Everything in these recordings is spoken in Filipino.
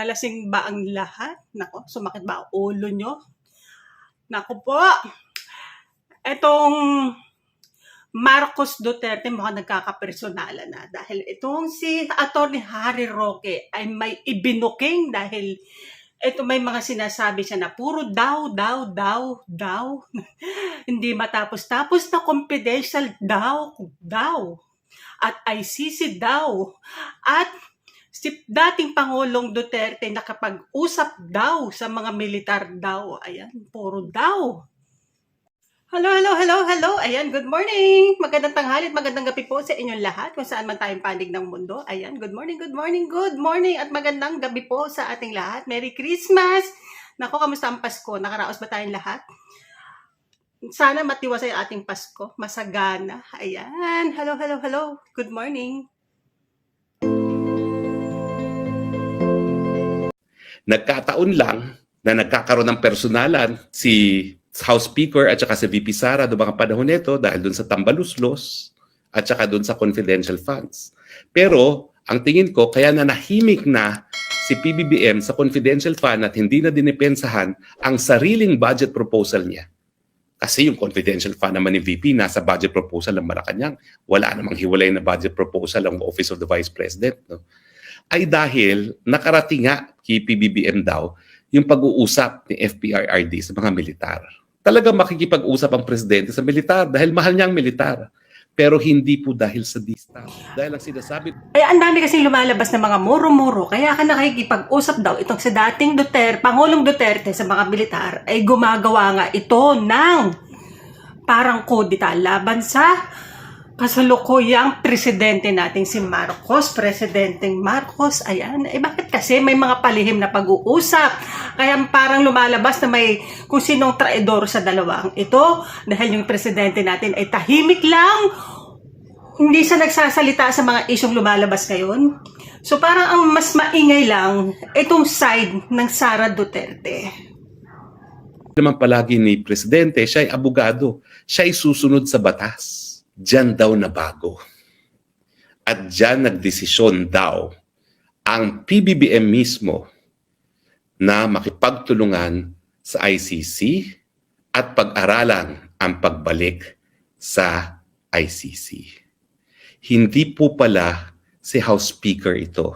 Nalasing ba ang lahat? Nako, sumakit ba ang ulo nyo? Nako po, etong Marcos Duterte mukhang nagkakapersonala na dahil itong si Atty. Harry Roque ay may ibinuking dahil ito may mga sinasabi siya na puro daw, daw, daw, daw. Hindi matapos-tapos na confidential daw, daw. At ICC daw. At si dating Pangulong Duterte nakapag-usap daw sa mga militar daw. Ayan, puro daw. Hello, hello, hello, hello. Ayan, good morning. Magandang tanghali at magandang gabi po sa inyong lahat kung saan man tayong panig ng mundo. Ayan, good morning, good morning, good morning at magandang gabi po sa ating lahat. Merry Christmas! Nako, kamusta ang Pasko? Nakaraos ba tayong lahat? Sana matiwasay ating Pasko. Masagana. Ayan. Hello, hello, hello. Good morning. Nagkataon lang na nagkakaroon ng personalan si House Speaker at saka si VP Sara do mga panahon nito dahil dun sa tambaluslos at saka dun sa confidential funds. Pero ang tingin ko kaya na nahimik na si PBBM sa confidential fund at hindi na dinipensahan ang sariling budget proposal niya. Kasi yung confidential fund naman ni VP nasa budget proposal ng Malacanang. Wala namang hiwalay na budget proposal ang Office of the Vice President. No? Ay dahil nakarating nga kay PBBM daw yung pag-uusap ni FPRRD sa mga militar. Talagang makikipag-usap ang presidente sa militar dahil mahal niya ang militar. Pero hindi po dahil sa distance. Dahil ang sinasabi Ay, ang dami kasing lumalabas ng mga muro-muro. Kaya ka nakikipag-usap daw itong si dating Duterte, Pangulong Duterte sa mga militar ay gumagawa nga ito ng parang kodita laban sa kasalukuyang presidente nating si Marcos, Presidenteng Marcos, ayan, eh bakit kasi may mga palihim na pag-uusap? Kaya parang lumalabas na may kung sinong traidor sa dalawang ito dahil yung presidente natin ay tahimik lang, hindi siya nagsasalita sa mga isyong lumalabas ngayon. So parang ang mas maingay lang itong side ng Sara Duterte. naman palagi ni presidente, siya ay abogado. Siya ay susunod sa batas. Diyan daw na bago. At diyan nagdesisyon daw ang PBBM mismo na makipagtulungan sa ICC at pag-aralan ang pagbalik sa ICC. Hindi po pala si House Speaker ito.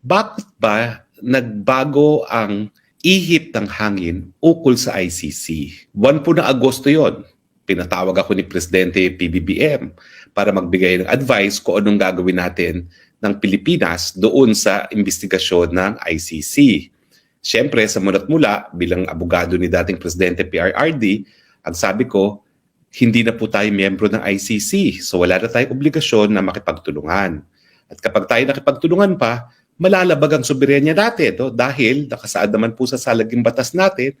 Bakit ba nagbago ang ihip ng hangin ukol sa ICC? Buwan po ng Agosto yon. Pinatawag ako ni Presidente PBBM para magbigay ng advice kung anong gagawin natin ng Pilipinas doon sa investigasyon ng ICC. Siyempre, sa mulat mula, bilang abogado ni dating Presidente PRRD, ang sabi ko, hindi na po tayo miyembro ng ICC. So wala na tayong obligasyon na makipagtulungan. At kapag tayo nakipagtulungan pa, malalabag ang soberenya natin no? dahil nakasaad naman po sa salaging batas natin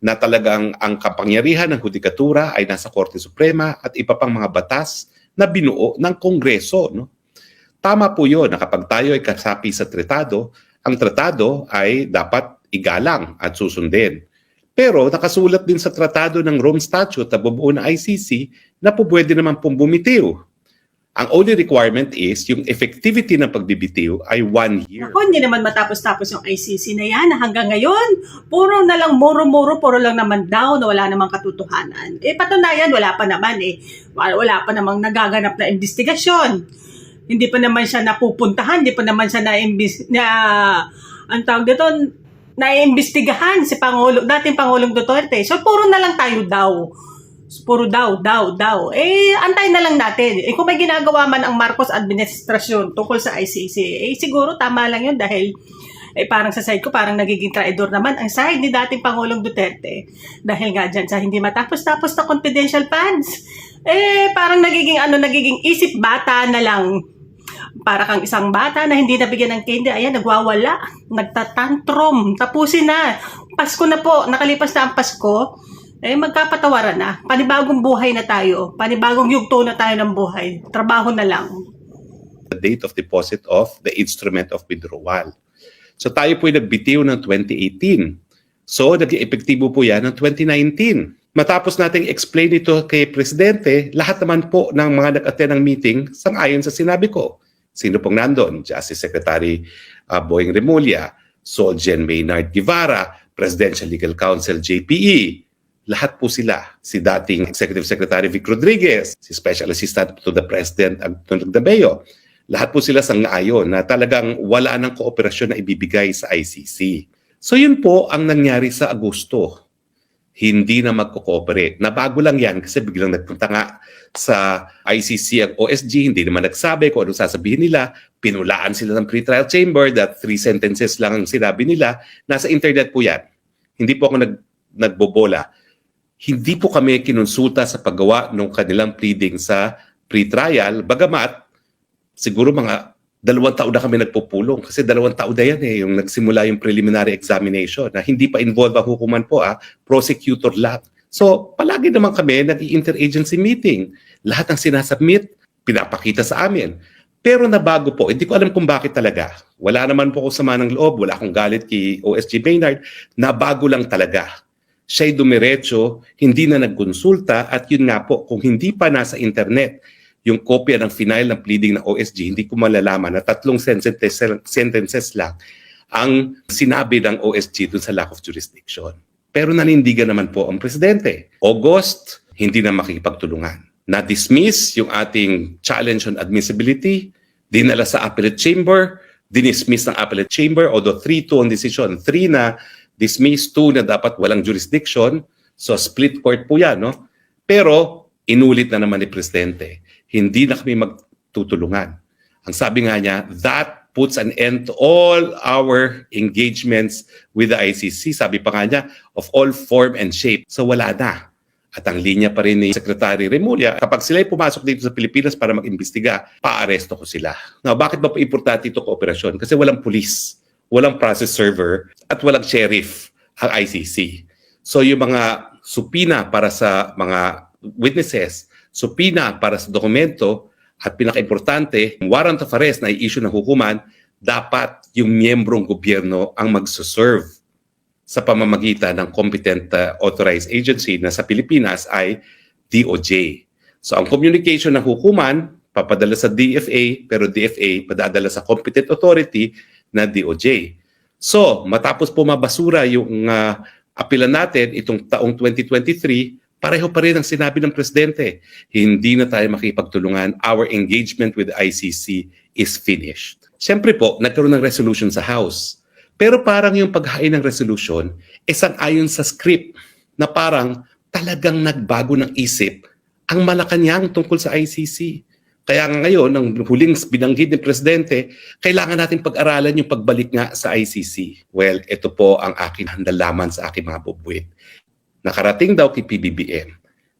na talagang ang kapangyarihan ng hudikatura ay nasa Korte Suprema at iba pang mga batas na binuo ng Kongreso. No? Tama po yun na kapag tayo ay kasapi sa tratado, ang tratado ay dapat igalang at susundin. Pero nakasulat din sa tratado ng Rome Statute na bubuo ng ICC na po pwede naman pong bumitiw. Ang only requirement is yung effectivity ng pagbibitiw ay one year. Ako, hindi naman matapos-tapos yung ICC na yan na hanggang ngayon. Puro na lang muro-muro, puro lang naman daw na wala namang katotohanan. Eh, patunayan, wala pa naman eh. Wala wala pa namang nagaganap na investigasyon. Hindi pa naman siya napupuntahan, hindi pa naman siya na-imbis, na, ang tawag dito, naiimbestigahan si Pangulo, dating Pangulong Duterte. So, puro na lang tayo daw. Puro daw, daw, daw. Eh, antay na lang natin. Eh, kung may ginagawa man ang Marcos administrasyon tungkol sa ICC, eh, siguro tama lang yun dahil eh, parang sa side ko, parang nagiging traidor naman ang side ni dating Pangulong Duterte. Dahil nga dyan sa hindi matapos-tapos na confidential funds. Eh, parang nagiging, ano, nagiging isip bata na lang para kang isang bata na hindi nabigyan ng candy, ayan, nagwawala, nagtatantrum, tapusin na. Pasko na po, nakalipas na ang Pasko, eh magkapatawaran na. Panibagong buhay na tayo, panibagong yugto na tayo ng buhay. Trabaho na lang. the date of deposit of the instrument of withdrawal. So tayo po ay nagbitiw ng 2018. So naging epektibo po yan ng 2019. Matapos nating explain ito kay Presidente, lahat naman po ng mga nag-attend ng meeting sang-ayon sa sinabi ko. Sino pong nandun? Justice Secretary uh, Boying Remulla, Soljen Maynard Guevara, Presidential Legal Counsel JPE, lahat po sila. Si dating Executive Secretary Vic Rodriguez, si Special Assistant to the President Antonio Dabeo. Lahat po sila sang-ayon na talagang wala ng kooperasyon na ibibigay sa ICC. So yun po ang nangyari sa Agosto. Hindi na magko-cooperate. Nabago lang yan kasi biglang nagpunta nga sa ICC ang OSG, hindi naman nagsabi kung anong sasabihin nila. Pinulaan sila ng pre-trial chamber that three sentences lang ang sinabi nila. Nasa internet po yan. Hindi po ako nag, nagbobola. Hindi po kami kinonsulta sa paggawa ng kanilang pleading sa pre-trial. Bagamat, siguro mga dalawang taon na kami nagpupulong kasi dalawang taon na yan eh, yung nagsimula yung preliminary examination na hindi pa involved ang hukuman po ah, prosecutor lang. So, palagi naman kami nag-interagency meeting. Lahat ng sinasubmit, pinapakita sa amin. Pero nabago po, hindi ko alam kung bakit talaga. Wala naman po ako sama ng loob, wala akong galit kay OSG Maynard. Nabago lang talaga. Siya'y dumiretso, hindi na nagkonsulta at yun nga po, kung hindi pa nasa internet, yung kopya ng final ng pleading ng OSG, hindi ko malalaman na tatlong sentences, sentences lang ang sinabi ng OSG dun sa lack of jurisdiction. Pero nanindigan naman po ang presidente. August, hindi na makikipagtulungan. Na-dismiss yung ating challenge on admissibility, dinala sa appellate chamber, dinismiss ng appellate chamber, although 3-2 ang decision, 3 na dismiss, 2 na dapat walang jurisdiction, so split court po yan, no? Pero inulit na naman ni Presidente, hindi na kami magtutulungan. Ang sabi nga niya, that puts an end to all our engagements with the ICC. Sabi pa nga niya, of all form and shape. So wala na. At ang linya pa rin ni Secretary Remulla, kapag sila ay pumasok dito sa Pilipinas para mag-imbestiga, paaresto ko sila. Now, bakit ba pa importante ito kooperasyon? Kasi walang pulis, walang process server, at walang sheriff ang ICC. So yung mga supina para sa mga witnesses, supina para sa dokumento, at pinaka-importante, warrant of arrest na i-issue ng hukuman, dapat yung miyembrong gobyerno ang magsuserve sa pamamagitan ng competent uh, authorized agency na sa Pilipinas ay DOJ. So ang communication ng hukuman, papadala sa DFA, pero DFA padadala sa competent authority na DOJ. So matapos po mabasura yung uh, apilan natin itong taong 2023, pareho pa rin ang sinabi ng presidente. Hindi na tayo makipagtulungan. Our engagement with ICC is finished. Siyempre po, nagkaroon ng resolution sa House. Pero parang yung paghain ng resolution, isang ayon sa script na parang talagang nagbago ng isip ang Malacanang tungkol sa ICC. Kaya nga ngayon, ang huling binanggit ni Presidente, kailangan natin pag-aralan yung pagbalik nga sa ICC. Well, ito po ang aking handalaman sa aking mga bubuit nakarating daw kay PBBM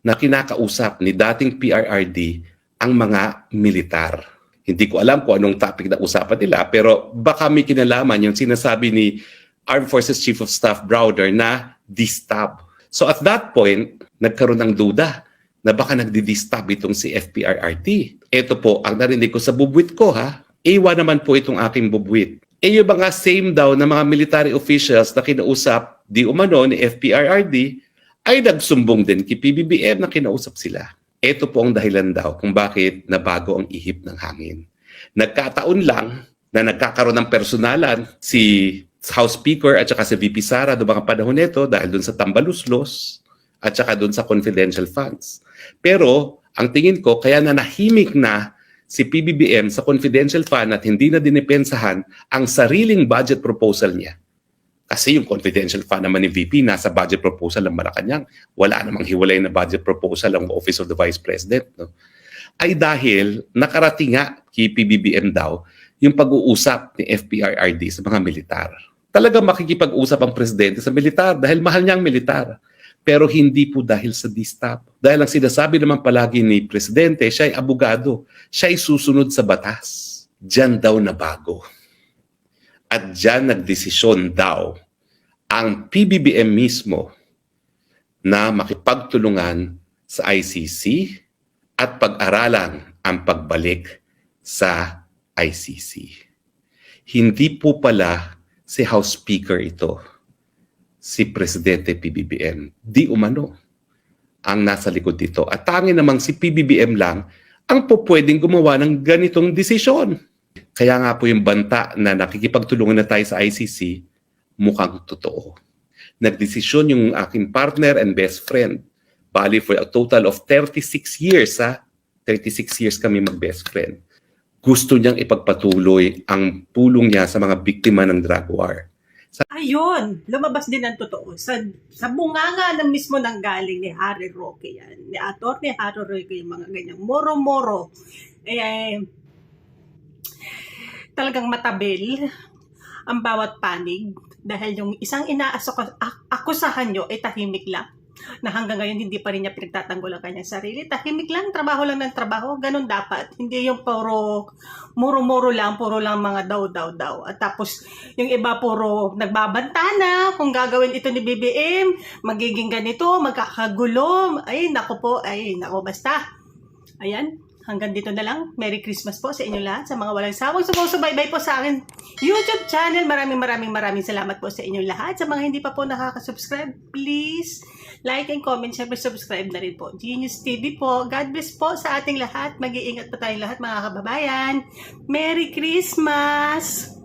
na kinakausap ni dating PRRD ang mga militar. Hindi ko alam kung anong topic na usapan nila pero baka may kinalaman yung sinasabi ni Armed Forces Chief of Staff Browder na distab. So at that point, nagkaroon ng duda na baka nagdi-distab itong si FPRRD. Ito po ang narinig ko sa bubwit ko ha. Iwa naman po itong aking bubwit. E yung mga same daw na mga military officials na kinausap di umano ni FPRRD ay nagsumbong din kay PBBM na kinausap sila. Ito po ang dahilan daw kung bakit nabago ang ihip ng hangin. Nagkataon lang na nagkakaroon ng personalan si House Speaker at saka si VP Sara do mga panahon nito dahil dun sa tambaluslos at saka dun sa confidential funds. Pero ang tingin ko kaya na nahimik na si PBBM sa confidential fund at hindi na dinipensahan ang sariling budget proposal niya kasi yung confidential fund naman ni VP nasa budget proposal ng Malacanang. Wala namang hiwalay na budget proposal ng Office of the Vice President. No? Ay dahil nakarating nga kay PBBM daw yung pag-uusap ni FPRRD sa mga militar. Talaga makikipag-usap ang presidente sa militar dahil mahal niya ang militar. Pero hindi po dahil sa distab. Dahil ang sinasabi naman palagi ni presidente, siya ay abogado. Siya ay susunod sa batas. Diyan daw na bago. At dyan nagdesisyon daw ang PBBM mismo na makipagtulungan sa ICC at pag-aralan ang pagbalik sa ICC. Hindi po pala si House Speaker ito, si Presidente PBBM. Di umano ang nasa likod dito. At tangin namang si PBBM lang ang po pwedeng gumawa ng ganitong desisyon. Kaya nga po yung banta na nakikipagtulungan na tayo sa ICC, mukhang totoo. Nagdesisyon yung aking partner and best friend. Bali for a total of 36 years ha. 36 years kami mag-best friend. Gusto niyang ipagpatuloy ang tulong niya sa mga biktima ng drug war. Ayun, lumabas din ang totoo. Sa, sa bunganga na mismo nang galing ni Harry Roque yan. Ni Ator ni Harry Roque yung mga ganyang moro-moro. Eh, talagang matabil ang bawat panig dahil yung isang inaakusahan nyo ay tahimik lang na hanggang ngayon hindi pa rin niya pinagtatanggol ang kanyang sarili. Tahimik lang, trabaho lang ng trabaho. Ganun dapat. Hindi yung puro muro-muro lang, puro lang mga daw, daw, daw. At tapos yung iba puro nagbabanta na kung gagawin ito ni BBM, magiging ganito, magkakagulo. Ay, nako po, ay, nako, basta. Ayan, hanggang dito na lang. Merry Christmas po sa inyo lahat, sa mga walang sawang sumusubaybay po sa akin YouTube channel. Maraming maraming maraming salamat po sa inyo lahat. Sa mga hindi pa po nakaka-subscribe, please like and comment. Siyempre, subscribe na rin po. Genius TV po. God bless po sa ating lahat. Mag-iingat po tayong lahat mga kababayan. Merry Christmas!